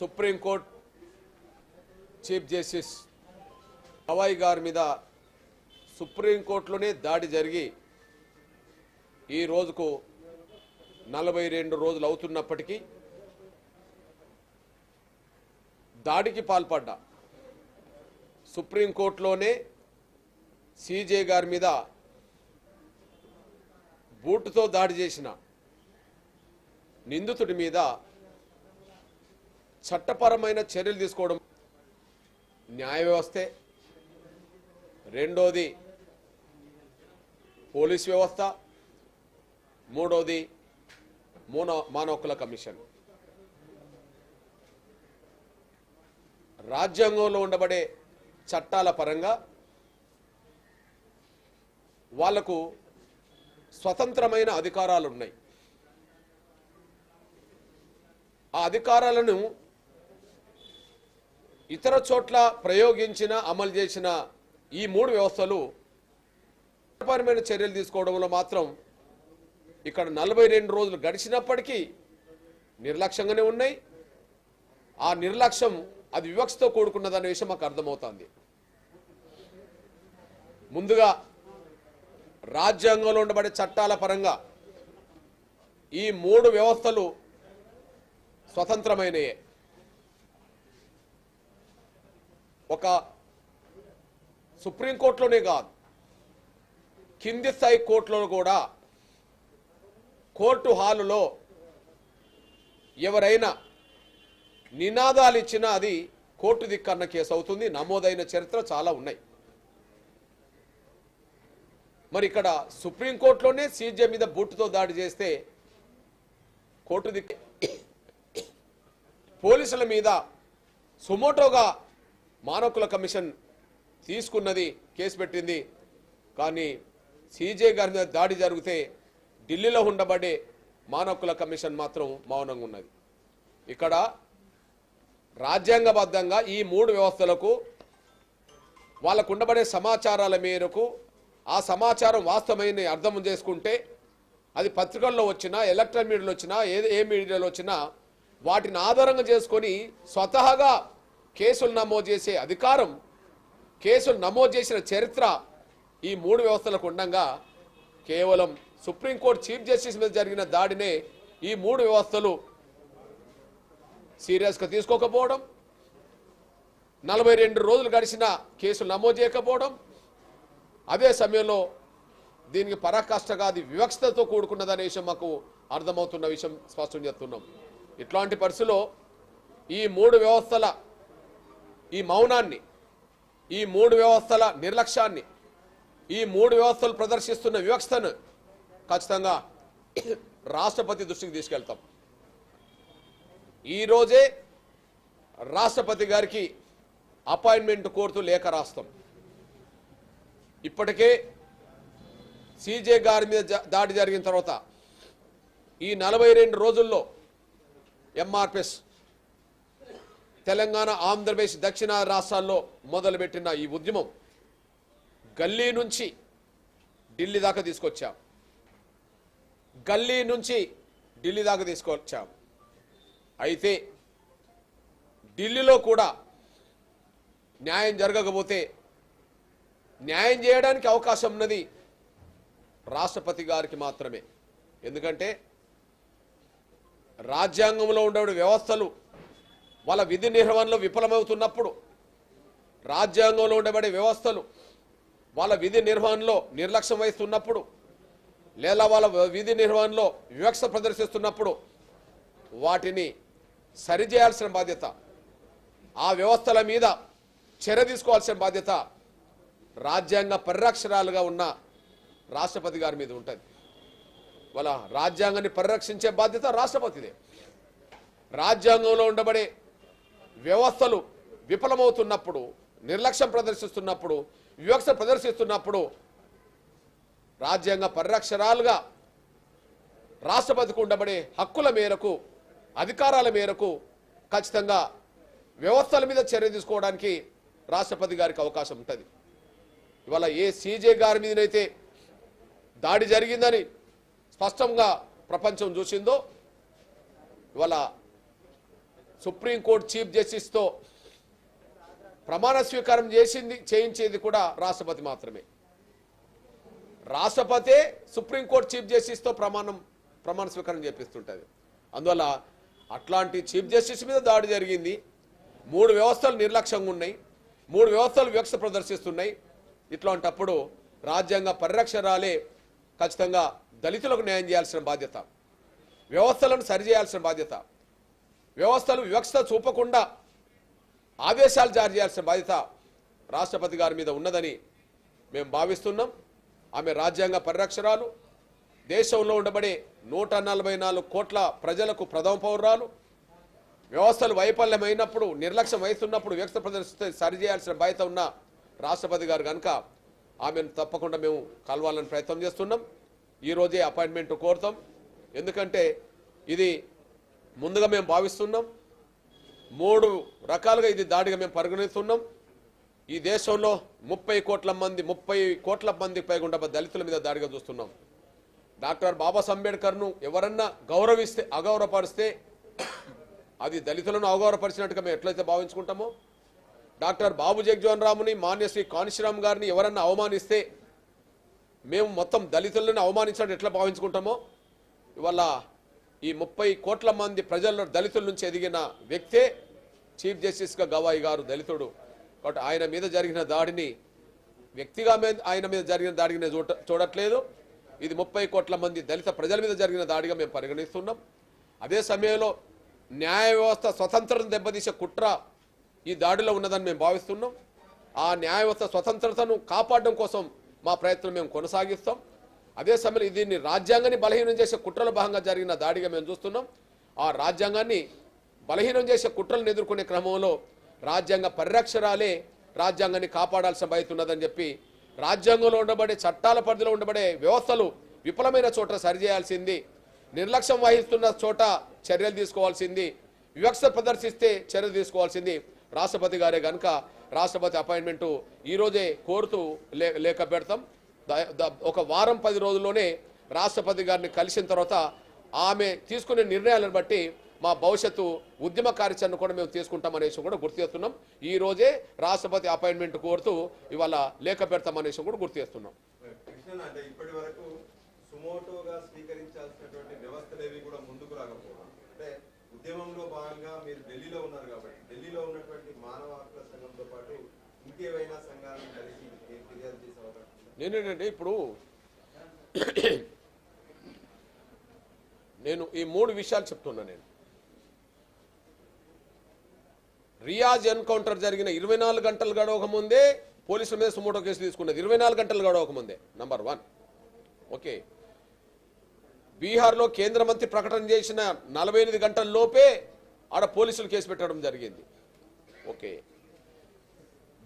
Supreme court chief justice Gavai గారి మీద సుప్రీంకోర్టులోనే దాడి జరిగి ఈ రోజుకు నలభై రెండు రోజులు అవుతున్నప్పటికీ దాడికి పాల్పడ్డా సుప్రీంకోర్టులోనే సీజే గారి మీద బూటుతో దాడి చేసిన నిందితుడి మీద చట్టపరమైన చర్యలు తీసుకోవడం న్యాయ వ్యవస్థే. రెండోది పోలీస్ వ్యవస్థ. మూడోది మూన మానవ కమిషన్. రాజ్యాంగంలో ఉండబడే చట్టాల పరంగా వాళ్ళకు స్వతంత్రమైన అధికారాలు ఉన్నాయి ఆ అధికారాలను ఇతర చోట్ల ప్రయోగించిన అమలు చేసిన ఈ మూడు వ్యవస్థలు చట్టపరమైన చర్యలు తీసుకోవడంలో మాత్రం ఇక్కడ నలభై రెండు రోజులు గడిచినప్పటికీ నిర్లక్ష్యంగానే ఉన్నాయి. ఆ నిర్లక్ష్యం అది వివక్షతో కూడుకున్నదనే విషయం మాకు అర్థమవుతుంది. ముందుగా రాజ్యాంగంలో ఉండబడే చట్టాల పరంగా ఈ మూడు వ్యవస్థలు స్వతంత్రమైనయే. ఒక సుప్రీంకోర్టులోనే కాదు కింది స్థాయి కోర్టులో కూడా కోర్టు హాలులో ఎవరైనా నినాదాలు ఇచ్చినా అది కోర్టు దిక్కన్న కేసు అవుతుంది. నమోదైన చరిత్ర చాలా ఉన్నాయి. మరి ఇక్కడ సుప్రీంకోర్టులోనే సీజే మీద బూట్తో దాడి చేస్తే కోర్టు దిక్కు పోలీసుల మీద సుమోటోగా మానవకుల కమిషన్ తీసుకున్నది కేసు పెట్టింది. కానీ సీజే గారి మీద దాడి జరిగితే ఢిల్లీలో ఉండబడే మానవకుల కమిషన్ మాత్రం మౌనంగా ఉన్నది. ఇక్కడ రాజ్యాంగబద్ధంగా ఈ మూడు వ్యవస్థలకు వాళ్ళకు ఉండబడే సమాచారాల మేరకు ఆ సమాచారం వాస్తవమైన అర్థం చేసుకుంటే అది పత్రికల్లో వచ్చినా ఎలక్ట్రానిక్ మీడియాలో వచ్చినా ఏ ఏ మీడియాలో వచ్చినా వాటిని ఆధారంగా చేసుకొని స్వతహాగా కేసులు నమోదు చేసే అధికారం కేసులు నమోదు చేసిన చరిత్ర ఈ మూడు వ్యవస్థలకు ఉండగా కేవలం సుప్రీంకోర్టు చీఫ్ జస్టిస్ మీద జరిగిన దాడినే ఈ మూడు వ్యవస్థలు సీరియస్గా తీసుకోకపోవడం నలభై రెండు రోజులు గడిచిన కేసులు నమోదు చేయకపోవడం అదే సమయంలో దీనికి పరాకాష్ఠగా అది వివక్షతతో కూడుకున్నదనే విషయం మాకు అర్థమవుతున్న విషయం స్పష్టం చేస్తున్నాం. ఇట్లాంటి పరిస్థితిలో ఈ మూడు వ్యవస్థల ఈ మౌనాన్ని ఈ మూడు వ్యవస్థల నిర్లక్ష్యాన్ని ఈ మూడు వ్యవస్థలు ప్రదర్శిస్తున్న వ్యవస్థను ఖచ్చితంగా రాష్ట్రపతి దృష్టికి తీసుకెళ్తాం. ఈరోజే రాష్ట్రపతి గారికి అపాయింట్మెంట్ కోరుతూ లేఖ రాస్తాం. ఇప్పటికే సీజే గారి మీద దాడి జరిగిన తర్వాత ఈ నలభై రెండు రోజుల్లో ఎంఆర్పిఎస్ తెలంగాణ ఆంధ్రప్రదేశ్ దక్షిణ రాష్ట్రాల్లో మొదలుపెట్టిన ఈ ఉద్యమం గల్లీ నుంచి ఢిల్లీ దాకా తీసుకొచ్చాం. గల్లీ నుంచి ఢిల్లీ దాకా తీసుకొచ్చాం. అయితే ఢిల్లీలో కూడా న్యాయం జరగకపోతే న్యాయం చేయడానికి అవకాశం ఉన్నది రాష్ట్రపతి గారికి మాత్రమే. ఎందుకంటే రాజ్యాంగంలో ఉండే వ్యవస్థలు వాళ్ళ విధి నిర్వహణలో విఫలమవుతున్నప్పుడు రాజ్యాంగంలో ఉండబడే వ్యవస్థలు వాళ్ళ విధి నిర్వహణలో నిర్లక్ష్యం వహిస్తున్నప్పుడు లేదా వాళ్ళ విధి నిర్వహణలో వివక్ష ప్రదర్శిస్తున్నప్పుడు వాటిని సరిచేయాల్సిన బాధ్యత ఆ వ్యవస్థల మీద చర్య తీసుకోవాల్సిన బాధ్యత రాజ్యాంగ పరిరక్షణాలుగా ఉన్న రాష్ట్రపతి గారి మీద ఉంటుంది. వాళ్ళ రాజ్యాంగాన్ని పరిరక్షించే బాధ్యత రాష్ట్రపతిదే. రాజ్యాంగంలో ఉండబడే వ్యవస్థలు విఫలమవుతున్నప్పుడు నిర్లక్ష్యం ప్రదర్శిస్తున్నప్పుడు వివక్ష ప్రదర్శిస్తున్నప్పుడు రాజ్యాంగ పరిరక్షరాలుగా రాష్ట్రపతికి ఉండబడే హక్కుల మేరకు అధికారాల మేరకు ఖచ్చితంగా వ్యవస్థల మీద చర్య తీసుకోవడానికి రాష్ట్రపతి గారికి అవకాశం ఉంటుంది. ఇవాళ ఏ సీజే గారి మీదనైతే దాడి జరిగిందని స్పష్టంగా ప్రపంచం చూసిందో ఇవాళ సుప్రీంకోర్టు చీఫ్ జస్టిస్తో ప్రమాణ స్వీకారం చేసింది చేయించేది కూడా రాష్ట్రపతి మాత్రమే. రాష్ట్రపతే సుప్రీంకోర్టు చీఫ్ జస్టిస్తో ప్రమాణం ప్రమాణ స్వీకారం చేపిస్తుంటుంది. అందువల్ల అట్లాంటి చీఫ్ జస్టిస్ మీద దాడి జరిగింది. మూడు వ్యవస్థలు నిర్లక్ష్యంగా ఉన్నాయి. మూడు వ్యవస్థలు వివక్ష ప్రదర్శిస్తున్నాయి. ఇట్లాంటప్పుడు రాజ్యాంగ పరిరక్షణాలే ఖచ్చితంగా దళితులకు న్యాయం చేయాల్సిన బాధ్యత. వ్యవస్థలను సరిచేయాల్సిన బాధ్యత. వ్యవస్థలు వివక్ష చూపకుండా ఆదేశాలు జారీ చేయాల్సిన బాధ్యత రాష్ట్రపతి గారి మీద ఉన్నదని మేము భావిస్తున్నాం. ఆమె రాజ్యాంగ పరిరక్షరాలు దేశంలో ఉండబడే నూట నలభై నాలుగు కోట్ల ప్రజలకు ప్రథమ పౌరాలు వ్యవస్థలు వైఫల్యమైనప్పుడు నిర్లక్ష్యం వహిస్తున్నప్పుడు వ్యక్త ప్రదర్శిస్తే సరిచేయాల్సిన బాధ్యత ఉన్న రాష్ట్రపతి గారు కనుక ఆమెను తప్పకుండా మేము కలవాలని ప్రయత్నం చేస్తున్నాం. ఈరోజే అపాయింట్మెంట్ కోరుతాం. ఎందుకంటే ఇది ముందుగా మేము భావిస్తున్నాం. మూడు రకాలుగా ఇది దాడిగా మేము పరిగణిస్తున్నాం. ఈ దేశంలో ముప్పై కోట్ల మంది ముప్పై కోట్ల మంది పైగుండా దళితుల మీద దాడిగా చూస్తున్నాం. డాక్టర్ బాబాసాహెబ్ అంబేద్కర్ను ఎవరన్నా గౌరవిస్తే అగౌరవపరిస్తే అది దళితులను అవగౌరవపరిచినట్టుగా మేము ఎట్లయితే భావించుకుంటామో డాక్టర్ బాబు జగ్జోహన్ రాముని మాన్యశ్రీ కానిశ్రామ్ గారిని ఎవరన్నా అవమానిస్తే మేము మొత్తం దళితులను అవమానించినట్టు ఎట్లా భావించుకుంటామో ఇవాళ ఈ ముప్పై కోట్ల మంది ప్రజల్లో దళితుల నుంచి ఎదిగిన వ్యక్తే చీఫ్ జస్టిస్గా గవాయి గారు దళితుడు. కాబట్టి ఆయన మీద జరిగిన దాడిని వ్యక్తిగా ఆయన మీద జరిగిన దాడిని చూడట్లేదు. ఇది ముప్పై కోట్ల మంది దళిత ప్రజల మీద జరిగిన దాడిగా మేము పరిగణిస్తున్నాం. అదే సమయంలో న్యాయ వ్యవస్థ స్వతంత్రం దెబ్బతీసే కుట్ర ఈ దాడిలో ఉన్నదని మేము భావిస్తున్నాం. ఆ న్యాయ వ్యవస్థ స్వతంత్రతను కాపాడడం కోసం మా ప్రయత్నం మేము కొనసాగిస్తాం. అదే సమయంలో దీన్ని రాజ్యాంగాన్ని బలహీనం చేసే కుట్రల భాగంగా జరిగిన దాడిగా మేము చూస్తున్నాం. ఆ రాజ్యాంగాన్ని బలహీనం చేసే కుట్రలను ఎదుర్కొనే క్రమంలో రాజ్యాంగ పరిరక్షరాలే రాజ్యాంగాన్ని కాపాడాల్సిన బాధ్యత ఉన్నదని చెప్పి రాజ్యాంగంలో ఉండబడే చట్టాల పరిధిలో ఉండబడే వ్యవస్థలు విఫలమైన చోట సరిచేయాల్సింది నిర్లక్ష్యం వహిస్తున్న చోట చర్యలు తీసుకోవాల్సింది వివక్ష ప్రదర్శిస్తే చర్యలు తీసుకోవాల్సింది రాష్ట్రపతి గారే కనుక రాష్ట్రపతి అపాయింట్మెంటు ఈరోజే కోరుతూ లే లేఖ పెడతాం. ఒక వారం పది రోజుల్లోనే రాష్ట్రపతి గారిని కలిసిన తర్వాత ఆమె తీసుకునే నిర్ణయాలను బట్టి మా భవిష్యత్తు ఉద్యమ కార్యాచరణ కూడా మేము తీసుకుంటాం కూడా గుర్తు చేస్తున్నాం. ఈ రోజే రాష్ట్రపతి అపాయింట్మెంట్ కోరుతూ ఇవాళ లేఖ పెడతామనేసి కూడా గుర్తు చేస్తున్నాం. ఇప్పటి వరకు సుమోటోగా స్వీకరించాల్సినటువంటి కూడా ముందుకు రాకపోవడం. అంటే ఉద్యమంలో భాగంగా మీరు ఢిల్లీలో ఉన్నారు కాబట్టి ఢిల్లీలో ఉన్నటువంటి మానవ హక్కుల సంఘంతో పాటు ఇంకేవైనా సంఘాలను కలిసి ఫిర్యాదు చేసే అవకాశం నేనేంటంటే ఇప్పుడు నేను ఈ మూడు విషయాలు చెప్తున్నా నేను. రియాజ్ ఎన్కౌంటర్ జరిగిన ఇరవై నాలుగు గంటలు గడవక ముందే పోలీసుల మీద సుమోటో కేసు తీసుకున్నది. ఇరవై నాలుగు గంటలు గడవకముందే నంబర్ వన్ ఓకే బీహార్లో కేంద్ర మంత్రి ప్రకటన చేసిన నలభై ఎనిమిది గంటల లోపే ఆడ పోలీసులు కేసు పెట్టడం జరిగింది. ఓకే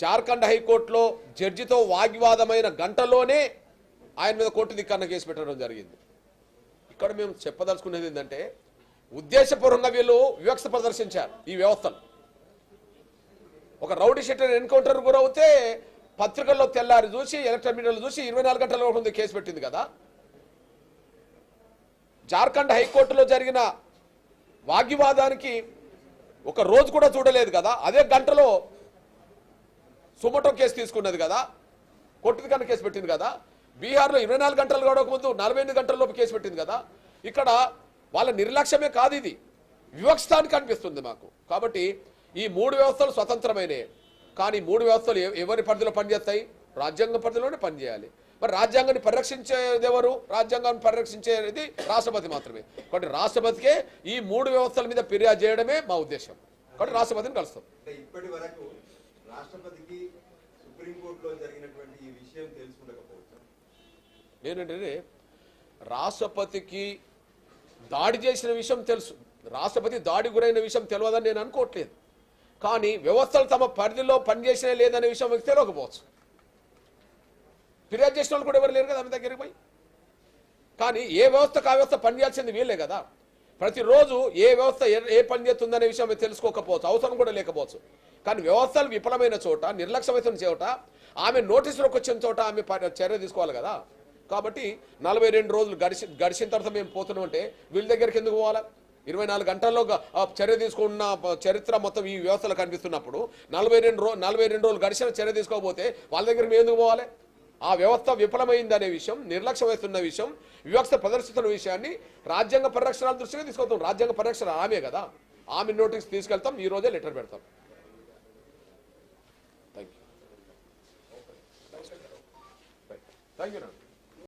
జార్ఖండ్ హైకోర్టులో జడ్జితో వాగ్వివాదమైన గంటలోనే ఆయన మీద కోర్టు దిక్కన్న కేసు పెట్టడం జరిగింది. ఇక్కడ మేము చెప్పదలుచుకునేది ఏంటంటే ఉద్దేశపూర్వంగా వీళ్ళు వివక్ష ప్రదర్శించారు ఈ వ్యవస్థలు ఒక రౌడీ షెట్టర్ ఎన్కౌంటర్ గురవుతే పత్రికల్లో తెల్లారి చూసి ఎలక్ట్రిక్ మీడియాలో చూసి ఇరవై నాలుగు గంటల ముందు కేసు పెట్టింది కదా. జార్ఖండ్ హైకోర్టులో జరిగిన వాగ్వివాదానికి ఒక రోజు కూడా చూడలేదు కదా. అదే గంటలో సుమటో కేసు తీసుకున్నది కదా కొట్టుది కన్నా కేసు పెట్టింది కదా బీహార్లో ఇరవై నాలుగు గంటలు గడవక ముందు నలభై ఎనిమిది గంటలలోపు కేసు పెట్టింది కదా ఇక్కడ వాళ్ళ నిర్లక్ష్యమే కాదు ఇది. వివక్షానికి అనిపిస్తుంది మాకు. కాబట్టి ఈ మూడు వ్యవస్థలు స్వతంత్రమైనవి కానీ మూడు వ్యవస్థలు ఎవరి పరిధిలో పనిచేస్తాయి? రాజ్యాంగ పరిధిలోనే పనిచేయాలి. మరి రాజ్యాంగాన్ని పరిరక్షించేది ఎవరు? రాజ్యాంగాన్ని పరిరక్షించేది రాష్ట్రపతి మాత్రమే. కాబట్టి రాష్ట్రపతికే ఈ మూడు వ్యవస్థల మీద ఫిర్యాదు చేయడమే మా ఉద్దేశం. కాబట్టి రాష్ట్రపతిని కలుస్తాం. రాష్ట్రపతికి సుప్రీంకోర్టులో జరిగినటువంటి ఈ విషయం తెలుసుకుండకపోవచ్చు నేనంటే రాష్ట్రపతికి దాడి చేసిన విషయం తెలుసు. రాష్ట్రపతి దాడి గురైన విషయం తెలియదని నేను అనుకోవట్లేదు. కానీ వ్యవస్థలు తమ పరిధిలో పనిచేసినా లేదనే విషయం మీకు తెలియకపోవచ్చు ఫిర్యాదు చేసిన వాళ్ళు కూడా ఎవరు లేరు కదా ఆమె దగ్గరికి పోయి? కానీ ఏ వ్యవస్థకు ఆ వ్యవస్థ పనిచేయాల్సింది వీళ్ళే కదా. ప్రతిరోజు ఏ వ్యవస్థ ఏ- పని చేస్తుందనే విషయం మీరు తెలుసుకోకపోవచ్చు అవసరం కూడా లేకపోవచ్చు. కానీ వ్యవస్థలు విఫలమైన చోట నిర్లక్ష్యమైన చోట ఆమె నోటీసులోకి వచ్చిన చోట ఆమె చర్య తీసుకోవాలి కదా. కాబట్టి నలభై రెండు రోజులు గడిచి గడిచిన తర్వాత మేము పోతున్నాం అంటే వీళ్ళ దగ్గరికి ఎందుకు పోవాలి? ఇరవై నాలుగు గంటల్లో చర్య తీసుకున్న చరిత్ర మొత్తం ఈ వ్యవస్థలో కనిపిస్తున్నప్పుడు నలభై రెండు రో నలభై రెండు రోజులు గడిచిన చర్య తీసుకోకపోతే వాళ్ళ దగ్గర మేము ఎందుకు పోవాలి? ఆ వ్యవస్థ విఫలమైందనే విషయం నిర్లక్ష్యం వేస్తున్న విషయం వివక్ష ప్రదర్శిస్తున్న విషయాన్ని రాజ్యాంగ పరిరక్షణ దృష్టిగా తీసుకొస్తాం. రాజ్యాంగ పరిరక్షణ ఆమె కదా. ఆమె నోటీస్ తీసుకెళ్తాం ఈ రోజే లెటర్ పెడతాం. Thank you thank you